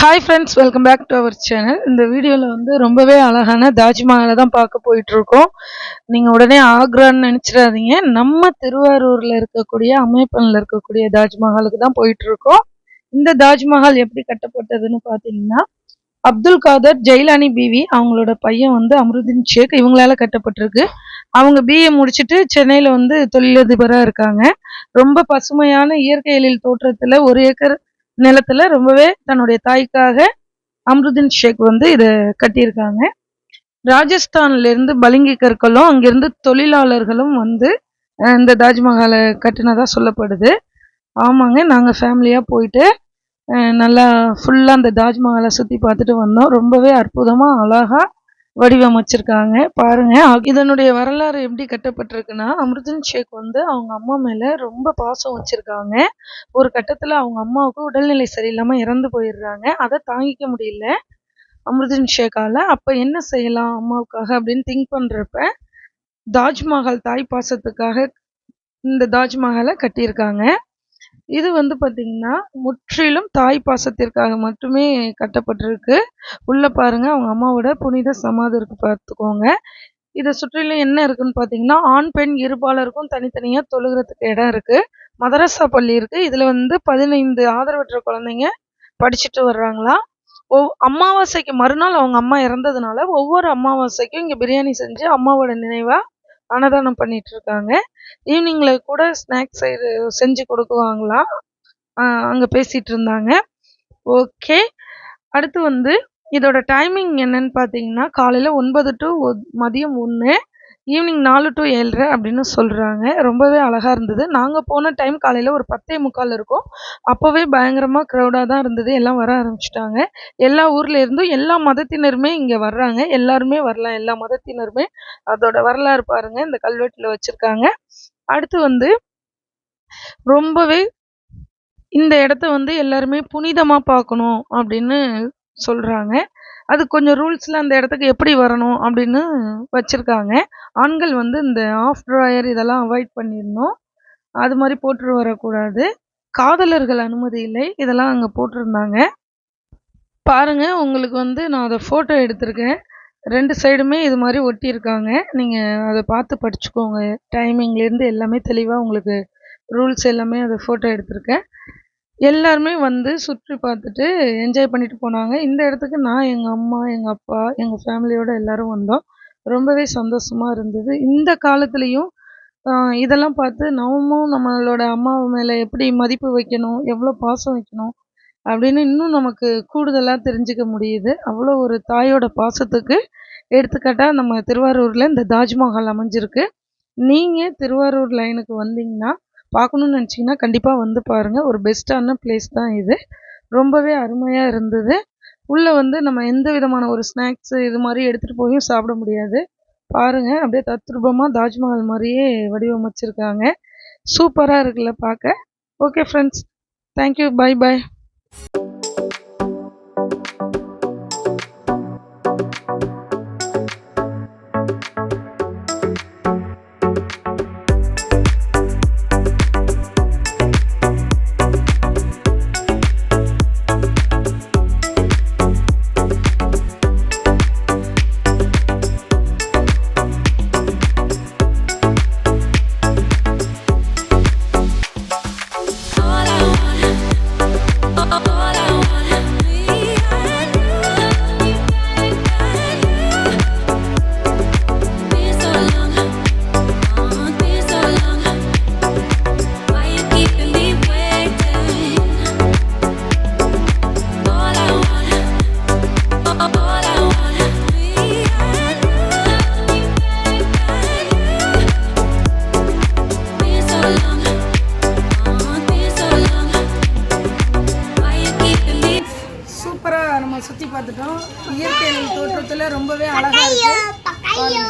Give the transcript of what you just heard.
Hi friends welcome back to our channel இந்த வீடியோவில் வந்து ரொம்பவே அழகான தாஜ்மஹாலை தான் பார்க்க போயிட்டுருக்கோம். நீங்கள் உடனே ஆக்ரான்னு நினச்சிடாதீங்க. நம்ம திருவாரூரில் இருக்கக்கூடிய அமைப்பனில் இருக்கக்கூடிய தாஜ்மஹாலுக்கு தான் போயிட்டுருக்கோம். இந்த தாஜ்மஹால் எப்படி கட்டப்பட்டதுன்னு பார்த்தீங்கன்னா அப்துல் காதர் ஜெயிலானி பிவி அவங்களோட பையன் வந்து அமருதீன் ஷேக் இவங்களால கட்டப்பட்டிருக்கு. அவங்க பிஏ முடிச்சுட்டு சென்னையில் வந்து தொழிலதிபராக இருக்காங்க. ரொம்ப பசுமையான இயற்கை எழில் தோற்றத்தில் ஒரு ஏக்கர் நிலத்துல ரொம்பவே தன்னுடைய தாய்க்காக அம்ருதின் ஷேக் வந்து இதை கட்டியிருக்காங்க. ராஜஸ்தான்ல இருந்து பளிங்கு கற்களும் அங்கிருந்து தொழிலாளர்களும் வந்து இந்த தாஜ்மஹாலை கட்டினதா சொல்லப்படுது. ஆமாங்க நாங்கள் ஃபேமிலியாக போயிட்டு நல்லா ஃபுல்லாக அந்த தாஜ்மஹாலை சுற்றி பார்த்துட்டு வந்தோம். ரொம்பவே அற்புதமாக அழகாக வடிவமைச்சிருக்காங்க. பாருங்க. இதனுடைய வரலாறு எப்படி கட்டப்பட்டிருக்குன்னா அமிர்தன் ஷேக் வந்து அவங்க அம்மா மேல ரொம்ப பாசம் வச்சிருக்காங்க. ஒரு கட்டத்துல அவங்க அம்மாவுக்கு உடல்நிலை சரியில்லாம இறந்து போயிடுறாங்க. அதை தாங்கிக்க முடியல அமிர்தன் ஷேக்கால. அப்ப என்ன செய்யலாம் அம்மாவுக்காக அப்படின்னு திங்க் பண்றப்ப தாஜ்மஹால் தாய் பாசத்துக்காக இந்த தாஜ்மஹாலை கட்டியிருக்காங்க. இது வந்து பாத்தீங்கன்னா முற்றிலும் தாய் பாசத்திற்காக மட்டுமே கட்டப்பட்டிருக்கு. உள்ள பாருங்க அவங்க அம்மாவோட புனித சமாதி இருக்கு பார்த்துக்கோங்க இதை சுற்றிலும் என்ன இருக்குன்னு பார்த்தீங்கன்னா ஆண் பெண் இருபாலருக்கும் தனித்தனியாக தொழுகிறதுக்கு இடம் இருக்கு. மதரசா பள்ளி இருக்கு. இதுல வந்து பதினைந்து ஆதரவற்ற குழந்தைங்க படிச்சுட்டு வர்றாங்களாம் ஒவ் அமாவாசைக்கு மறுநாள் அவங்க அம்மா இறந்ததுனால ஒவ்வொரு அமாவாசைக்கும் இங்கே பிரியாணி செஞ்சு அம்மாவோட நினைவா அன்னதானம் பண்ணிட்டு இருக்காங்க ஈவினிங்ல கூட ஸ்நாக்ஸ் செஞ்சு கொடுக்குவாங்களாம் அங்கே அங்க பேசிட்டு இருந்தாங்க ஓகே அடுத்து வந்து இதோட டைமிங் என்னன்னு பார்த்தீங்கன்னா காலையில் ஒன்பது டு மதியம் ஒன்று ஈவினிங் நாலு டு ஏழரை அப்படின்னு சொல்கிறாங்க ரொம்பவே அழகாக இருந்தது. நாங்கள் போன டைம் காலையில் ஒரு பத்தே முக்கால் இருக்கும். அப்போவே பயங்கரமாக க்ரௌடாக தான் இருந்தது. எல்லாம் வர ஆரம்பிச்சிட்டாங்க. எல்லா ஊர்லேருந்தும் எல்லா மதத்தினருமே இங்கே வர்றாங்க. எல்லாருமே வரலாம். எல்லா மதத்தினருமே அதோட வரலாறு பாருங்க. இந்த கல்வெட்டில் வச்சுருக்காங்க. அடுத்து வந்து ரொம்பவே இந்த இடத்த வந்து எல்லாருமே புனிதமாக பார்க்கணும் அப்படின்னு சொல்கிறாங்க அது கொஞ்சம் ரூல்ஸில் அந்த இடத்துக்கு எப்படி வரணும் அப்படின்னு வச்சுருக்காங்க. ஆண்கள் வந்து இந்த ஆஃப் ட்ராயர் இதெல்லாம் அவாய்ட் பண்ணிடணும். அது மாதிரி போட்டு வரக்கூடாது. காதலர்கள் அனுமதி இல்லை. இதெல்லாம் அங்கே போட்டிருந்தாங்க. பாருங்க உங்களுக்கு வந்து நான் அதை ஃபோட்டோ எடுத்திருக்கேன். ரெண்டு சைடுமே இது மாதிரி ஒட்டியிருக்காங்க. நீங்கள் அதை பார்த்து படிச்சுக்கோங்க. டைமிங்லேருந்து எல்லாமே தெளிவாக உங்களுக்கு ரூல்ஸ் எல்லாமே அதை ஃபோட்டோ எடுத்திருக்கேன். எல்லாருமே வந்து சுற்றி பார்த்துட்டு என்ஜாய் பண்ணிட்டு போனாங்க. இந்த இடத்துக்கு நான் எங்கள் அம்மா எங்கள் அப்பா எங்கள் ஃபேமிலியோட எல்லாரும் வந்தோம். ரொம்பவே சந்தோஷமாக இருந்தது. இந்த காலத்துலேயும் இதெல்லாம் பார்த்து நாமும் நம்மளோட அம்மா மேலே எப்படி மதிப்பு வைக்கணும் எவ்வளோ பாசம் வைக்கணும் அப்படின்னு இன்னும் நமக்கு கூடுதலாக தெரிஞ்சுக்க முடியுது. அவ்வளோ ஒரு தாயோட பாசத்துக்கு எடுத்துக்காட்டாக நம்ம திருவாரூரில் இந்த தாஜ்மஹால் அமைஞ்சிருக்கு. நீங்கள் திருவாரூர் லைனுக்கு வந்தீங்கன்னா பார்க்கணுன்னு நினச்சிங்கன்னா கண்டிப்பாக வந்து பாருங்கள் ஒரு பெஸ்ட்டான பிளேஸ் தான் இது. ரொம்பவே அருமையாக இருந்தது. உள்ளே வந்து நம்ம எந்த விதமான ஒரு ஸ்நாக்ஸு இது மாதிரி எடுத்துகிட்டு போயும் சாப்பிட முடியாது. பாருங்கள் அப்படியே தத்ரூபமாக தாஜ்மஹால் மாதிரியே வடிவமைச்சிருக்காங்க. சூப்பராக இருக்குல்ல பார்க்க. Okay friends thank you bye bye நம்ம சுற்றி பார்த்துட்டோம் இயற்கை தோற்றத்தில் ரொம்பவே அழகாக இருக்கு பாருங்க.